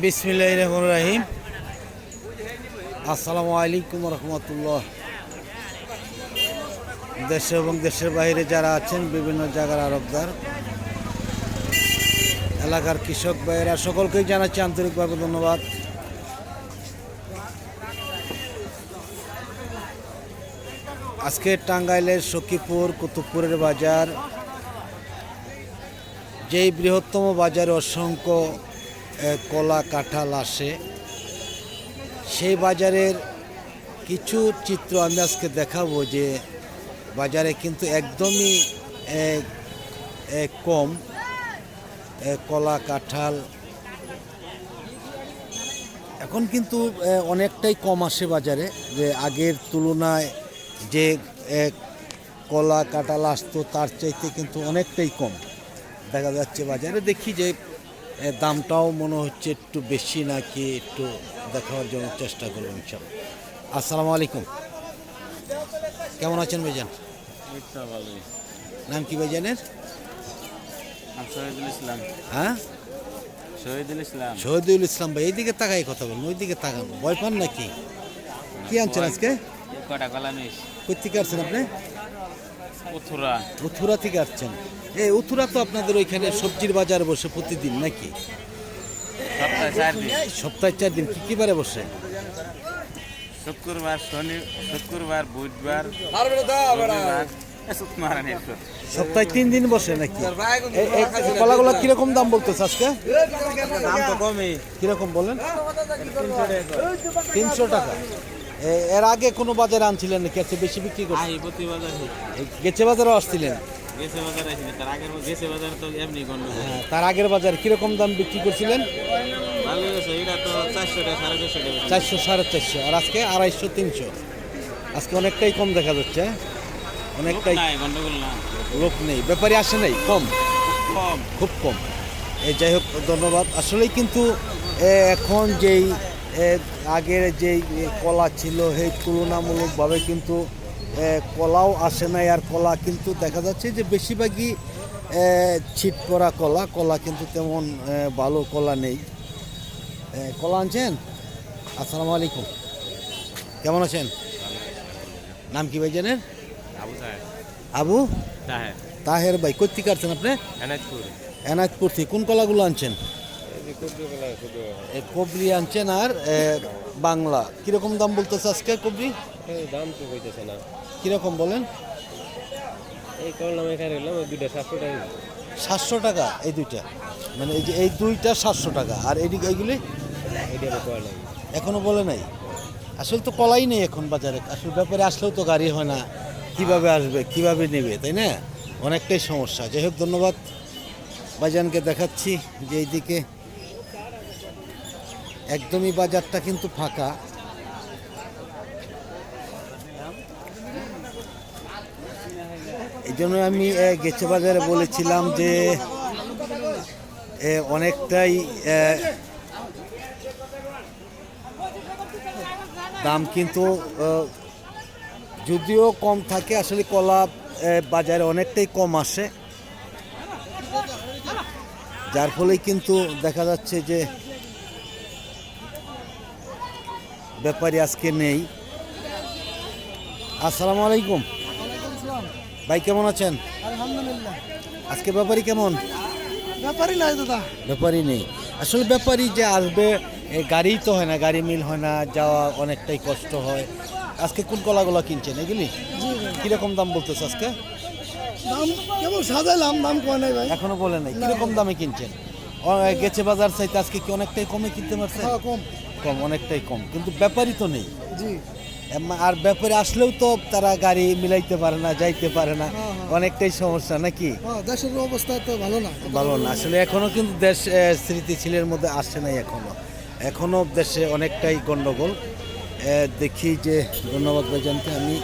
বিসমিল্লাহ রহমান রাহিম আসসালামু আলাইকুম রহমতুল্লাহ দেশে এবং দেশের বাইরে যারা আছেন, বিভিন্ন জায়গার আরবদার, এলাকার কৃষক ভাইয়েরা, সকলকেই জানাচ্ছি আন্তরিকভাবে ধন্যবাদ। আজকে টাঙ্গাইলের সখীপুর, কুতুবপুরের বাজার, যেই বৃহত্তম বাজারে অসংখ্য কলা কাঁঠাল আসে। সেই বাজারের কিছু চিত্র আমি আজকে দেখাবো যে বাজারে কিন্তু একদমই কম কলা কাঁঠাল। এখন কিন্তু অনেকটাই কম আসে বাজারে। যে আগের তুলনায় যে কলা কাঁঠাল আসতো, তার চাইতে কিন্তু অনেকটাই কম। দেখা যাচ্ছে বাজারে দেখি যে দামটাও মনে হচ্ছে একটু বেশি নাকি একটু দেখার জন্য চেষ্টা করব ইনশাল্লাহ আসসালামু আলাইকুম। কেমন আছেন ভাইজান? নাম কি ভাইজানের? শহীদুল ইসলাম। হ্যাঁ? শহীদুল ইসলাম। শহীদুল ইসলাম ভাই এইদিকে তাকাই কথা বলুন ওইদিকে তাকান। ভয় পান নাকি? কি আনছেন আজকে? কটা কলা কোথেকে আসছেন আপনি? উথুরা। থেকে আসছেন। এই উথুরা তো আপনাদের ওইখানে সবজির বাজার বসে প্রতিদিন নাকি? সপ্তাহে চার দিন। সপ্তাহে চার দিন কি কি বারে বসে? শুক্রবার শনি শুক্রবার বুধবার। সপ্তাহে তিন দিন বসে নাকি? কলাগুলো কীরকম দাম বলতেছে আজকে? দাম তো কমই। কীরকম বলেন? তিনশো টাকা। এর আগে কোনো বাজারে আনছিলেন নাকি? আজকে বেশি বিক্রি করছেন? আই প্রতি বাজার। গেছে বাজারও আসছিলেন? গেছে বাজার আছে তার আগের গেছে বাজার তো এমনি গন্ড হ্যাঁ তার আগের বাজার কীরকম দাম বিক্রি করছিলেন? ভালো এটা তো চারশো সাড়ে চারশো টাকা। চারশো সাড়ে চারশো আর আজকে আড়াইশো তিনশো। আজকে অনেকটাই কম দেখা যাচ্ছে? অনেকটাই গন্ডগোল না লোক নেই ব্যাপারে আসে নাই কম? কম। খুব কম। এই যাই হোক ধন্যবাদ। আসলেই কিন্তু এখন যেই আগের যেই কলা ছিল সেই তুলনামূলকভাবে কিন্তু কলাও আসে নাই আর কলা কিন্তু দেখা যাচ্ছে যে বেশিরভাগই ছিট পড়া কলা কলা কিন্তু তেমন ভালো কলা নেই। কলা আনছেন? আসসালামু আলাইকুম। কেমন আছেন? নাম কি ভাই জানেন আবু? তাহের। তাহের ভাই কোথেকে আসছেন আপনি? এনাজপুর এনাজপুর থেকে কোন কলাগুলো আনছেন? কবরি আনছেন আর বাংলা। কীরকম দাম বলতেছে আজকে কবরি? দাম তো কইতেছে না। কীরকম বলেন? এই করলাম এখানে এলাম দুইটা সাতশো টাকা। সাতশো টাকা এই দুইটা। মানে এই যে এই দুইটা সাতশো টাকা। আর এদিকে এইগুলি? এখনও বলে নাই? আসলে তো কলাই নেই এখন বাজারে। আসলে ব্যাপারে আসলেও তো গাড়ি হয় না। কীভাবে আসবে কীভাবে নেবে তাই না? অনেকটাই সমস্যা। যাই হোক ধন্যবাদ। বাজানকে দেখাচ্ছি যে এইদিকে একদমই বাজারটা কিন্তু ফাঁকা। এই জন্য আমি গেছে বাজারে বলেছিলাম যে অনেকটাই দাম কিন্তু যদিও কম থাকে, আসলে কলা বাজারে অনেকটাই কম আসে। যার ফলেই কিন্তু দেখা যাচ্ছে যে ব্যাপারী আজকে নেই। আসসালামু আলাইকুম। ভাই কেমন আছেন? আলহামদুলিল্লাহ। আজকে ব্যাপারী কেমন? ব্যাপারই নাই দাদা। ব্যাপারী নেই। আসলে ব্যাপারী যে আসবে গাড়ি তো হয় না গাড়ি মিল হয় না যাওয়া অনেকটাই কষ্ট হয়। আজকে কোন কলাগুলো কিনছেন এগুলি? কীরকম দাম বলতেছে আজকে? দাম কেবল সাজাইলাম দাম কয় নাই ভাই। এখনও বলে নাই। কীরকম দামে কিনছেন? গেছে বাজার চাইতে আজকে কি অনেকটাই কমে কিনতে পারছেন হ্যাঁ, কম। কম অনেকটাই কম। কিন্তু ব্যাপারই তো নেই। জি। আর ব্যাপারে আসলেও তো তারা গাড়ি মিলাইতে পারে না যাইতে পারে না। হ্যাঁ, হ্যাঁ। অনেকটাই সমস্যা নাকি? হ্যাঁ দেশের অবস্থা তো ভালো না। ভালো না। আসলে এখনও কিন্তু দেশ স্মৃতিশীলের মধ্যে আসে নাই এখনও। এখনও দেশে অনেকটাই গন্ডগোল। দেখি যে ধন্যবাদ ভাইজানকে আমি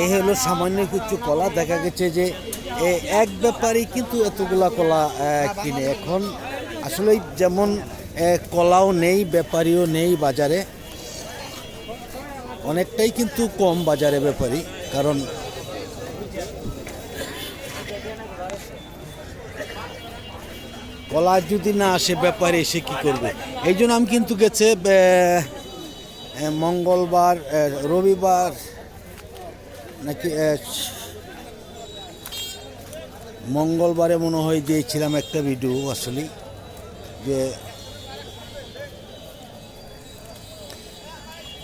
এই হলো সামান্য কিছু কলা। দেখা গেছে যে এক ব্যাপারই কিন্তু এতগুলা কলা কিনে। এখন আসলে যেমন কলাও নেই, ব্যাপারীও নেই বাজারে। অনেকটাই কিন্তু কম বাজারে ব্যাপারী, কারণ কলা যদি না আসে ব্যাপারে এসে কি করবে? এই জন্য আমি কিন্তু গেছে মঙ্গলবার রবিবার নাকি মঙ্গলবারে মনে হয় দিয়েছিলাম একটা ভিডিও আসলে যে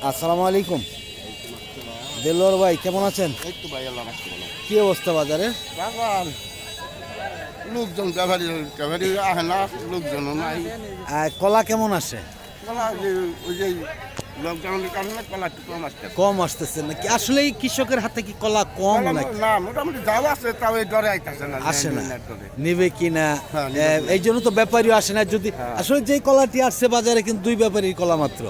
আসসালামু আলাইকুম। দেলোর ভাই কেমন আছেন? কি অবস্থা বাজারে? লোকজন নাই। কলা কেমন আছে? কলা ওই যে লকডাউনের কারণে কলা একটু কম আসছে। কম আসতেছে নাকি? আসলেই কৃষকের হাতে কি কলা কম নাকি? না মোটামুটি যাও আছে তাও এই ডরে আইতাছে না আসে না। নিবে হ্যাঁ, এ, কিনা। এই জন্য তো ব্যাপারীও আসে না। যদি হ্যাঁ। আসলে যেই কলাটি আসছে বাজারে কিন্তু দুই ব্যাপারীর কলা মাত্র।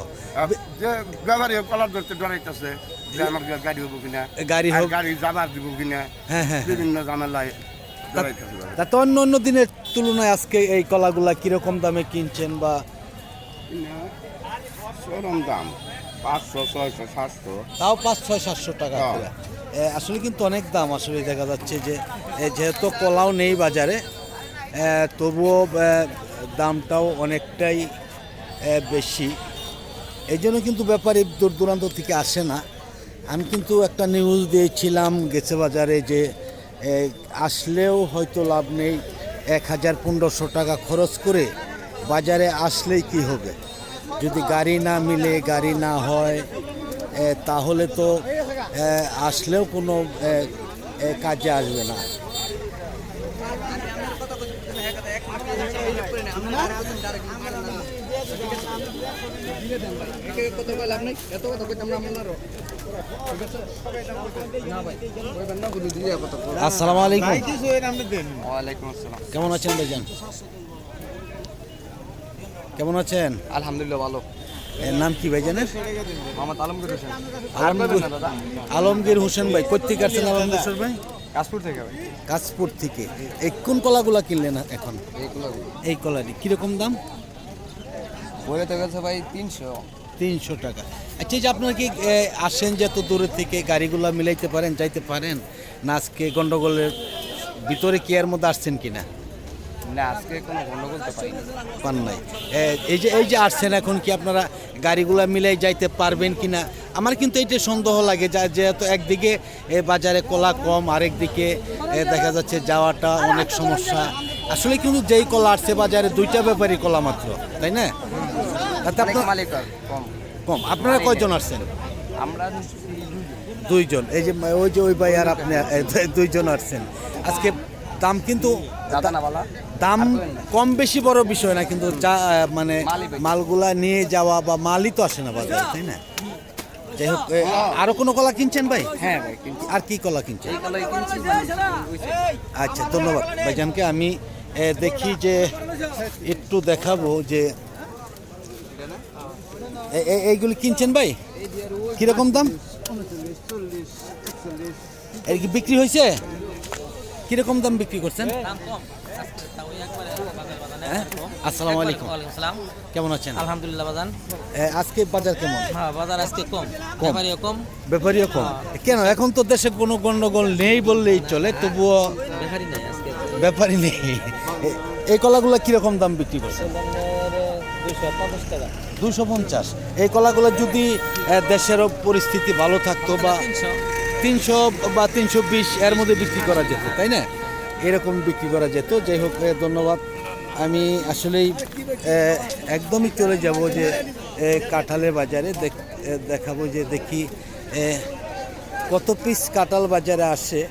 যে ব্যবহারী কলা ধরতে ডরাইতেছে যে আমার গাড়ি হব কিনা গাড়ি হোক। গাড়ি যাবার দিব কিনা হ্যাঁ হ্যাঁ হ্যাঁ। বিভিন্ন ডরাইতেছে তা তো অন্য অন্য দিনের তুলনায় আজকে এই কলাগুলা কীরকম দামে কিনছেন বা চরম দাম পাঁচশো ছয়শো সাতশো। তাও পাঁচ ছয় সাতশো টাকা। করে। এ, আসলে কিন্তু অনেক দাম আসলে দেখা যাচ্ছে যে এ, যেহেতু কলাও নেই বাজারে এ, তবুও এ, দামটাও অনেকটাই এ, বেশি। এই জন্য কিন্তু ব্যাপারী দূর দূরান্ত থেকে আসে না। আমি কিন্তু একটা নিউজ দিয়েছিলাম গেছে বাজারে যে এ, আসলেও হয়তো লাভ নেই এক হাজার পনেরোশো টাকা খরচ করে বাজারে আসলেই কি হবে। যদি গাড়ি না মিলে গাড়ি না হয় তাহলে তো আসলেও কোনো কাজে আসবে না। আসসালামু আলাইকুম। ওয়ালাইকুম আসসালাম। কেমন আছেন ভাইজান? কেমন আছেন? আলহামদুলিল্লাহ ভালো। এর নাম কি ভাইজানের? মোহাম্মদ আলমগীর হোসেন। আলমগীর আলমগীর হোসেন ভাই কোথেকে আসছেন আলমগীর হোসেন ভাই? কাশপুর থেকে ভাই। কাশপুর থেকে। এই কোন কলাগুলা কিনলেন এখন? এই কলাটি কীরকম দাম? বইয়ে তো গেছে ভাই তিনশো। তিনশো টাকা। আচ্ছা যে আপনারা কি আসেন যে এত দূরের থেকে গাড়িগুলা মিলাইতে পারেন যাইতে পারেন না আজকে গন্ডগোলের ভিতরে কি এর মধ্যে আসছেন কিনা? না আজকে কোনো গন্ডগোল তো পাইনি। পান নাই। এই যে এই যে আসছেন এখন কি আপনারা গাড়িগুলা মিলাই যাইতে পারবেন কিনা? আমার কিন্তু এইটা সন্দেহ লাগে যা যেহেতু একদিকে এ বাজারে কলা কম আরেকদিকে দেখা যাচ্ছে যাওয়াটা অনেক সমস্যা। আসলে কিন্তু যেই কলা আসছে বাজারে দুইটা ব্যাপারই কলা মাত্র তাই না? তাতে আপনার মালিক কম। কম। আপনারা কয়জন আসছেন? আমরা দুইজন। এই যে ওই যে ওই ভাই আর আপনি দুইজন আসছেন। আজকে দাম কিন্তু দাদা না বালা দাম কম বেশি বড় বিষয় না কিন্তু যা মানে মালগুলা নিয়ে যাওয়া বা মালই তো আসে না বাজারে তাই না? যাই হোক আরও কোনো কলা কিনছেন ভাই? হ্যাঁ ভাই আর কি কলা কিনছেন? মানে আচ্ছা ধন্যবাদ। ভাইজানকে আমি দেখি যে একটু দেখাবো যে এইগুলি কিনছেন ভাই? কীরকম দাম? এর কি বিক্রি হয়েছে? কীরকম দাম বিক্রি করছেন? আসসালামু আলাইকুম। আসসালাম। কেমন আছেন? আলহামদুলিল্লাহ বাজান। আজকে বাজার কেমন? হ্যাঁ বাজার আজকে কম। ব্যাপারীও কম। ব্যাপারীও কম? কেন? এখন তো দেশে কোনো গন্ডগোল নেই বললেই চলে তবুও ব্যাপারী নাই আজকে। ব্যাপারই নেই। এই কলাগুলো কীরকম দাম বিক্রি করছেন? দুশো পঞ্চাশ। এই কলাগুলো যদি দেশের পরিস্থিতি ভালো থাকতো বা তিনশো বা তিনশো বিশ এর মধ্যে বিক্রি করা যেত তাই না? এরকম বিক্রি করা যেত। যাই হোক ধন্যবাদ। আমি আসলেই একদমই চলে যাব যে কাঁঠালের বাজারে দেখ- দেখাবো যে দেখি কত পিস কাঁঠাল বাজারে আসে।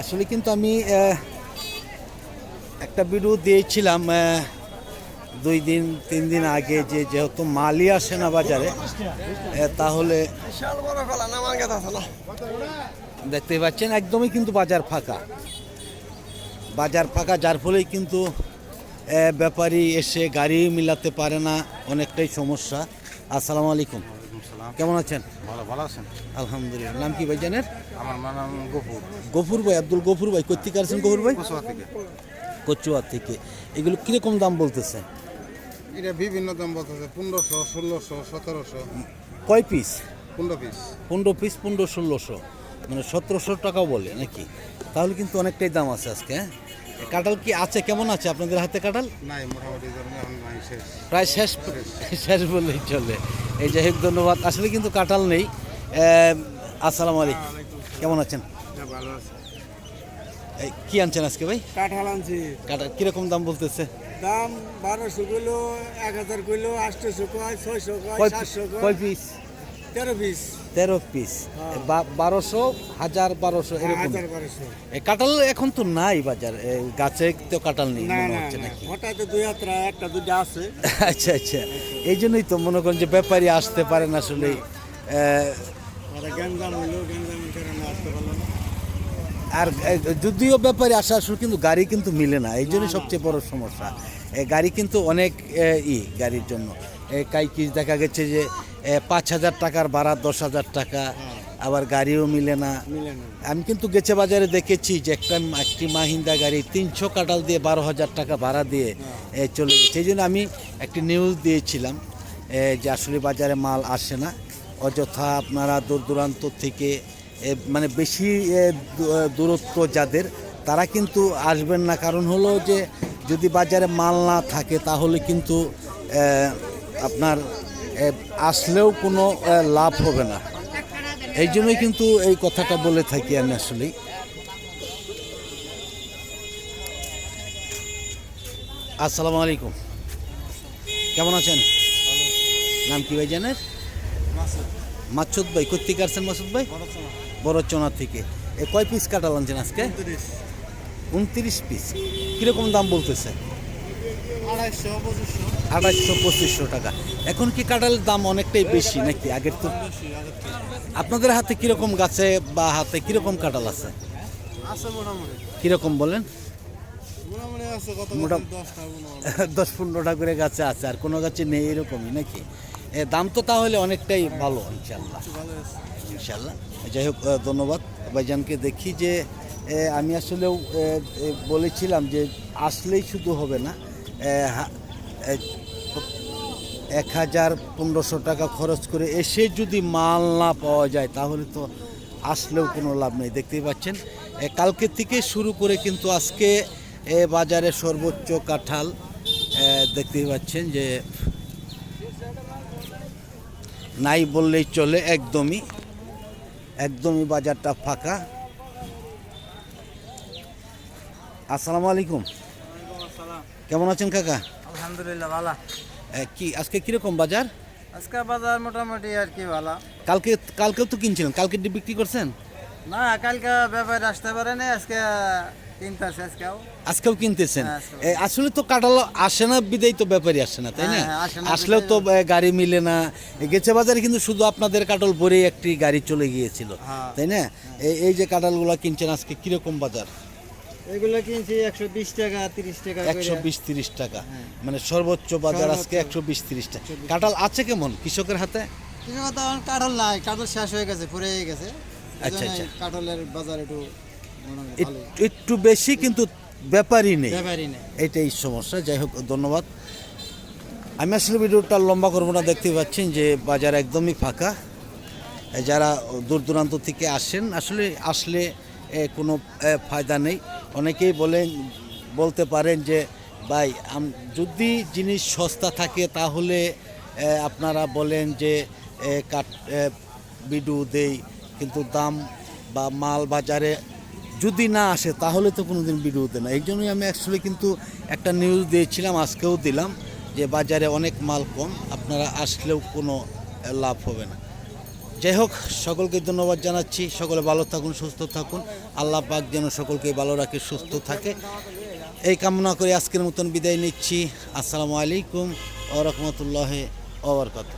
আসলে কিন্তু আমি একটা ভিডিও দিয়েছিলাম দুই দিন তিন দিন আগে যে যেহেতু মালই আসে না বাজারে তাহলে দেখতে পাচ্ছেন একদমই কিন্তু বাজার ফাঁকা। বাজার ফাঁকা যার ফলেই কিন্তু ব্যাপারী এসে গাড়ি মিলাতে পারে না অনেকটাই সমস্যা। আসসালামু আলাইকুম। কেমন আছেন? ভালো ভালো আছেন? আলহামদুলিল্লাহ। নাম কি ভাই জানেন? আমার নাম গফুর। গফুর ভাই আব্দুল গফুর ভাই কোথেকে আসছেন গফুর ভাই? কুসুয়া থেকে। কচুয়া থেকে। এগুলো কীরকম দাম বলতেছে? এটা বিভিন্ন দাম বলতেছে পনেরোশো ষোলোশো সতেরোশো। কয় পিস? পনেরো পিস। পনেরো পিস পনেরো ষোলোশো। মানে সতেরোশো টাকাও বলে নাকি? তাহলে কিন্তু অনেকটাই দাম আছে আজকে হ্যাঁ? কাঁঠাল কি আছে? কেমন আছে আপনাদের হাতে কাঁঠাল? প্রায় শেষ। শেষ বললেই চলে। এই যাই হোক ধন্যবাদ। আসলে কিন্তু কাঁঠাল নেই। আসসালামু আলাইকুম। কেমন আছেন? আছে। কি আনছেন আজকে ভাই? কাঁঠাল আনছি। কাঁঠাল কীরকম দাম বলতেছে? দাম বারোশো কিলো এক হাজার কিলো আটশোশো কয় ছয়শো কয় সাতশো কয় পিস? তেরো পিস পিস বারোশো হাজার বারোশো এরকম বারোশো। কাঁঠাল এখন তো নাই বাজার। গাছে তো কাঁঠাল নেই মনে হচ্ছে না। নাকি? হঠাৎ দুই একটা দুটা আছে। আচ্ছা আচ্ছা। এই জন্যই তো মনে করেন যে ব্যাপারী আসতে পারেন আসলে। আর যদিও ব্যাপারে আসা আসলে কিন্তু গাড়ি কিন্তু মিলে না। এই জন্যই সবচেয়ে বড় সমস্যা। গাড়ি কিন্তু অনেক ই গাড়ির জন্য। কাইকিস দেখা গেছে যে পাঁচ হাজার টাকার ভাড়া দশ হাজার টাকা। আবার গাড়িও মিলে না। আমি কিন্তু গেছে বাজারে দেখেছি যে একটা একটি মাহিন্দা গাড়ি তিনশো কাটাল দিয়ে বারো হাজার টাকা ভাড়া দিয়ে চলে গেছে। এই জন্য আমি একটি নিউজ দিয়েছিলাম যে আসলে বাজারে মাল আসে না। অযথা আপনারা দূর দূরান্ত থেকে মানে বেশি দূরত্ব যাদের তারা কিন্তু আসবেন না। কারণ হলো যে যদি বাজারে মাল না থাকে তাহলে কিন্তু আপনার আসলেও কোনো লাভ হবে না। এই জন্যই কিন্তু এই কথাটা বলে থাকি আমি আসলেই। আসসালামু আলাইকুম। কেমন আছেন? নাম কি ভাই জানেন? মাসুদ ভাই কোথেকে আসছেন মাসুদ ভাই? বড়চনা থেকে। এ কয় পিস কাটাল আনছেন আজকে? উনত্রিশ। পিস কীরকম দাম বলতেছে? আড়াইশো পঁচিশশো। টাকা। এখন কি কাঁঠালের দাম অনেকটাই বেশি নাকি? আগের তো আপনাদের হাতে কীরকম গাছে বা হাতে কীরকম কাঁঠাল আছে? কীরকম বলেন? দশ পনেরোটা করে গাছে আছে আর কোনো গাছে নেই এরকমই নাকি? দাম তো তাহলে অনেকটাই ভালো ইনশাল্লাহ ইনশাল্লাহ যাই হোক ধন্যবাদ ভাইজানকে দেখি যে আমি আসলেও বলেছিলাম যে আসলেই শুধু হবে না। এক হাজার পনেরোশো টাকা খরচ করে এসে যদি মাল না পাওয়া যায় তাহলে তো আসলেও কোনো লাভ নেই। দেখতেই পাচ্ছেন? কালকে থেকে শুরু করে কিন্তু আজকে এ, বাজারে সর্বোচ্চ কাঁঠাল দেখতেই পাচ্ছেন যে নাই বললেই চলে একদমই একদমই বাজারটা ফাঁকা। আসসালামু আলাইকুম। কেমন আছেন কাকা? আলহামদুলিল্লাহ ভালো। কি আজকে কীরকম বাজার? আজকে বাজার মোটামুটি আর কি ভালো। কালকে কালকেও তো কিনছিলেন কালকে বিক্রি করছেন? না কালকে ব্যাপারে আসতে পারে না আজকে কিনতেছে আজকেও। আজকেও কিনতেছেন? হ্যাঁ, আসলে তো কাঁঠাল আসে না বিদেই তো ব্যাপারই আসে না তাই না? হ্যাঁ, হ্যাঁ, আসলেও তো গাড়ি মিলে না। গেছে বাজারে কিন্তু শুধু আপনাদের কাঁঠাল ভরে একটি গাড়ি চলে গিয়েছিল। তাই না? এই- এই যে কাঁঠালগুলো কিনছেন আজকে কীরকম বাজার? এগুলো কিনছি একশো বিশ টাকা তিরিশ টাকা একশো বিশ তিরিশ টাকা। মানে সর্বোচ্চ বাজার আজকে একশো বিশ তিরিশ টাকা। কাঁঠাল আছে কেমন কৃষকের হাতে? কিছু কথা এখন কাঠল নাই। কাঠল শেষ হয়ে গেছে পুরে গেছে। আচ্ছা, আচ্ছা। কাঠলের বাজার একটু একটু- বেশি কিন্তু ব্যাপারই নেই। এটাই সমস্যা। যাই হোক ধন্যবাদ। আমি আসলে ভিডিওটা লম্বা করব না। দেখতে পাচ্ছেন যে বাজার একদমই ফাঁকা। যারা দূর দূরান্ত থেকে আসেন আসলে আসলে কোনো ফায়দা নেই। অনেকেই বলেন, বলতে পারেন যে, ভাই যদি জিনিস সস্তা থাকে তাহলে আপনারা বলেন যে কাট বিডু দেই, কিন্তু দাম বা মাল বাজারে যদি না আসে, তাহলে তো কোনোদিন বিরোধ না। এই জন্যই আমি অ্যাকচুয়ালি কিন্তু একটা নিউজ দিয়েছিলাম, আজকেও দিলাম, যে বাজারে অনেক মাল কম, আপনারা আসলেও কোনো লাভ হবে না। যাই হোক, সকলকে ধন্যবাদ জানাচ্ছি। সকলে ভালো থাকুন, সুস্থ থাকুন। আল্লাহ পাক যেন সকলকে ভালো রাখে, সুস্থ থাকে। এই কামনা করে আজকের মতন বিদায় নিচ্ছি। আসসালামু আলাইকুম ও রহমতুল্লাহ ওবরকাত